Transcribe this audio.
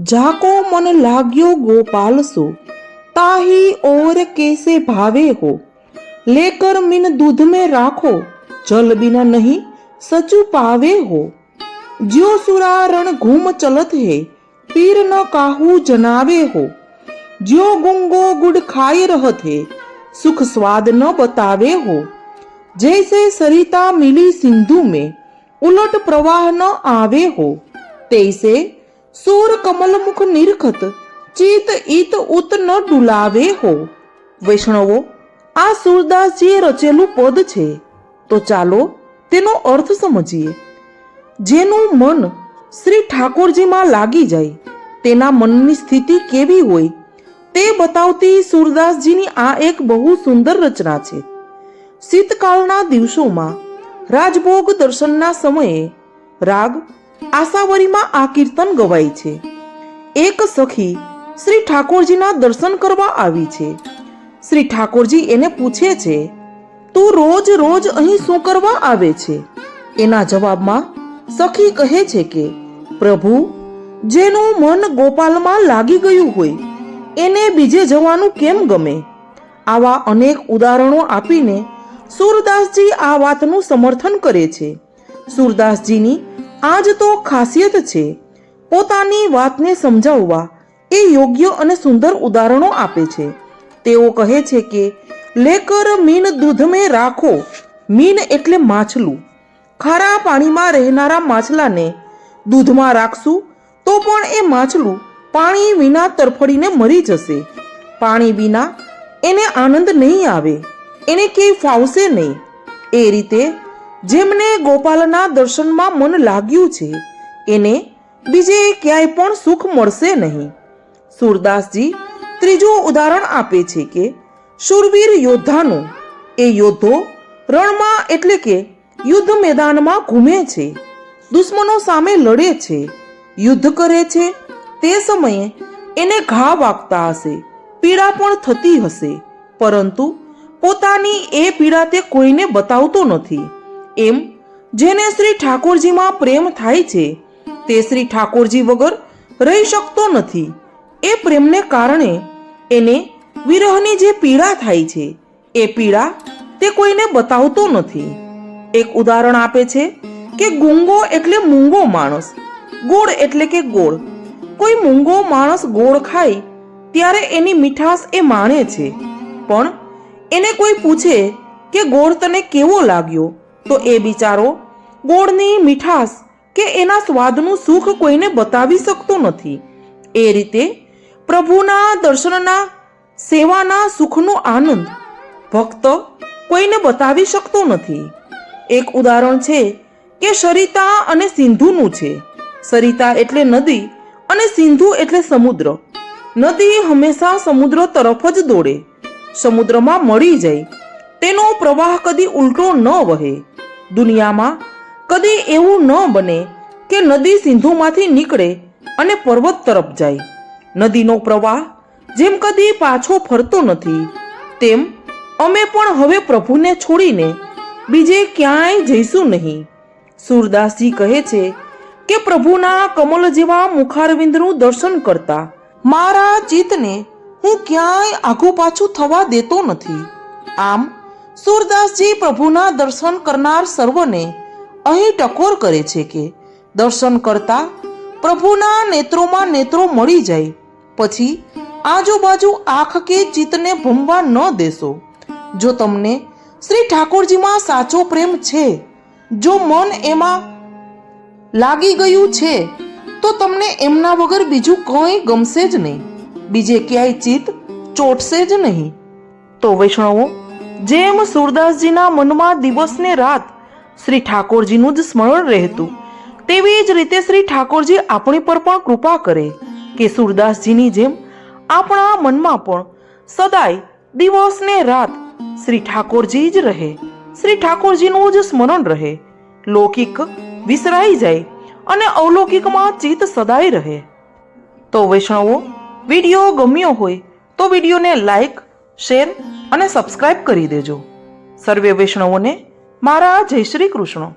जाको मन लागो गोपाल सो, ताही और कैसे भावे हो? लेकर मिन दूध में राखो, जल बिना नहीं सचु पावे हो। जो सुरा रण घूम चलत है पीर न काहू जनावे हो। जो गुंगो गुड़ खाई रहत है, सुख स्वाद न बतावे हो। जैसे सरिता मिली सिंधु में, उलट प्रवाह न आवे हो, तैसे સૂર કમલમુખ નિરખત ચિત ઈત ઉત ન ડુલાવે હો. વૈષ્ણવો, આ સૂરદાસજીએ રચેલું પદ છે. તો ચાલો તેનો અર્થ સમજીએ. જેનું મન શ્રી ઠાકોરજીમાં લાગી જાય, તેના મનની સ્થિતિ કેવી હોય, તે બતાવતી સુરદાસજીની આ એક બહુ સુંદર રચના છે. શીતકાળના દિવસોમાં રાજભોગ દર્શનના સમયે રાગ આશાવરીમાં આ કીર્તન ગવાય છે. એક સખી શ્રી ઠાકોરજીના દર્શન કરવા આવી છે. શ્રી ઠાકોરજી એને પૂછે છે, તું રોજ રોજ અહીં શું કરવા આવે છે? એના જવાબમાં સખી કહે છે કે, પ્રભુ, જેનું મન ગોપાલમાં લાગી ગયું હોય, એને બીજે જવાનું કેમ ગમે? આવા અનેક ઉદાહરણો આપીને સુરદાસજી આ વાતનું સમર્થન કરે છે. સુરદાસજીની આ જ તો ખાસિયત છે. પોતાની વાતને સમજાવવા એ યોગ્ય અને સુંદર ઉદાહરણો આપે છે. તેઓ કહે છે કે, લેકર મીન દૂધ મેં રાખો, મીન એટલે માછલું. ખારા પાણીમાં રહેનારા માછલાને દૂધમાં રાખશું, તો પણ એ માછલું પાણી વિના તરફડીને મરી જશે. પાણી વિના એને આનંદ નહીં આવે, એને ક્યાંય ફાવશે નહીં. એ રીતે જેમને ગોપાલના દર્શનમાં મન લાગ્યું છે, એને બીજે ક્યાંય પણ સુખ મળશે નહીં. સુરદાસજી ત્રીજું ઉદાહરણ આપે છે કે શૂરવીર યોદ્ધાનું, એ યોદ્ધો રણમાં એટલે કે યુદ્ધ મેદાનમાં ઘૂમે છે, દુશ્મનો સામે લડે છે, યુદ્ધ કરે છે, તે સમયે એને ઘા વાગતા હશે, પીડા પણ થતી હશે, પરંતુ પોતાની એ પીડા તે કોઈને બતાવતો નથી. એમ, જેને શ્રી ઠાકોરજીમાં પ્રેમ થાય છે, તે શ્રી ઠાકોરજી વગર રહી શકતો નથી. એ પ્રેમને કારણે એને વિરહની જે પીડા થાય છે, એ પીડા તે કોઈને બતાવતો નથી. એક ઉદાહરણ આપે છે કે ગુંગો એટલે મૂંગો માણસ, ગોળ એટલે કે ગોળ. કોઈ મૂંગો માણસ ગોળ ખાય, ત્યારે એની મીઠાશ એ માણે છે. પણ એને કોઈ પૂછે કે ગોળ તને કેવો લાગ્યો? તો એ બિચારો ગોળની મીઠાશ કે એના સ્વાદનું સુખ કોઈને બતાવી શકતો નથી. એ રીતે પ્રભુના દર્શનના, સેવાના સુખનો આનંદ ભક્ત કોઈને બતાવી શકતો નથી. એક ઉદાહરણ છે કે સરિતા અને સિંધુનું છે. સરિતા એટલે નદી અને સિંધુ એટલે સમુદ્ર. નદી હંમેશા સમુદ્ર તરફ જ દોડે. સમુદ્રમાં મળી જાય. તેનો પ્રવાહ કદી ઉલટો ન વહે. દુનિયામાં કદી એવું ન બને કે નદી સિંધુમાંથી નીકળે અને પર્વત તરફ જાય. નદીનો પ્રવાહ જેમ કદી પાછો ફરતો નથી, તેમ અમે પણ હવે પ્રભુને છોડીને બીજે ક્યાંય જઈશું નહીં. સુરદાસજી કહે છે કે પ્રભુના કમલ જેવા મુખારવિંદનું દર્શન કરતા મારા ચિત્તને હું ક્યાંય આઘું પાછું થવા દેતો નથી. આમ સુરદાસજી પ્રભુના દર્શન કરનાર સર્વને અહીં ટકોર કરે છે કે દર્શન કરતા પ્રભુના નેત્રોમાં નેત્રો મળી જાય. પછી આજુબાજુ આંખ કે ચિત્તને ભમવા ન દેશો. જો તમને શ્રી ઠાકોરજીમાં સાચો પ્રેમ છે, જો મન એમાં લાગી ગયું છે, તો તમને એમના વગર બીજું કંઈ ગમશે જ નહીં. બીજે ક્યાંય ચિત્ત ચોટશે જ નહીં. તો વૈષ્ણવો જેમ સુરદાસજીના મનમાં દિવસને રાત શ્રી ઠાકોરજીનું જ સ્મરણ રહેતું, તેવી જ રીતે શ્રી ઠાકોરજી આપણી પર પણ કૃપા કરે કે સુરદાસજીની જેમ આપણા મનમાં પણ સદાય દિવસ ને રાત શ્રી ઠાકોરજી જ રહે, શ્રી ઠાકોરજીનું જ સ્મરણ રહે. લૌકિક વિસરાઈ જાય અને અવલૌકિકમાં ચિત્ત સદાય રહે. તો વૈષ્ણવો, વીડિયો ગમ્યો હોય તો વિડીયોને લાઈક શેર અને સબસ્ક્રાઇબ કરી દેજો. સર્વે વૈષ્ણવોને મારા જય શ્રી કૃષ્ણ.